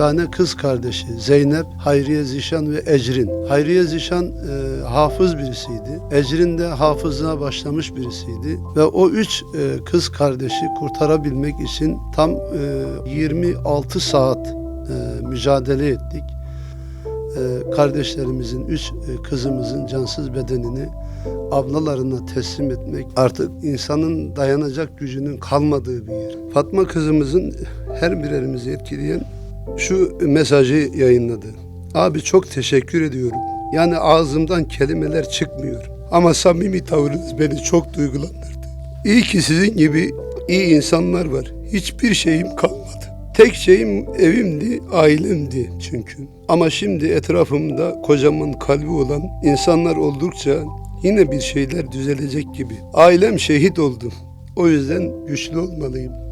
tane kız kardeşi Zeynep, Hayriye Zişan ve Ecrin. Hayriye Zişan e, hafız birisiydi. Ecrin de hafızlığa başlamış birisiydi. Ve o üç e, kız kardeşi kurtarabilmek için tam e, 26 saat e, mücadele ettik. E, kardeşlerimizin, üç e, kızımızın cansız bedenini ablalarına teslim etmek artık insanın dayanacak gücünün kalmadığı bir yer. Fatma kızımızın her birerimizi etkileyen şu mesajı yayınladı. Abi çok teşekkür ediyorum. Yani ağzımdan kelimeler çıkmıyor. Ama samimi tavrınız beni çok duygulandırdı. İyi ki sizin gibi iyi insanlar var. Hiçbir şeyim kalmadı. Tek şeyim evimdi, ailemdi çünkü. Ama şimdi etrafımda kocamın kalbi olan insanlar oldukça yine bir şeyler düzelecek gibi. Ailem şehit oldu. O yüzden güçlü olmalıyım.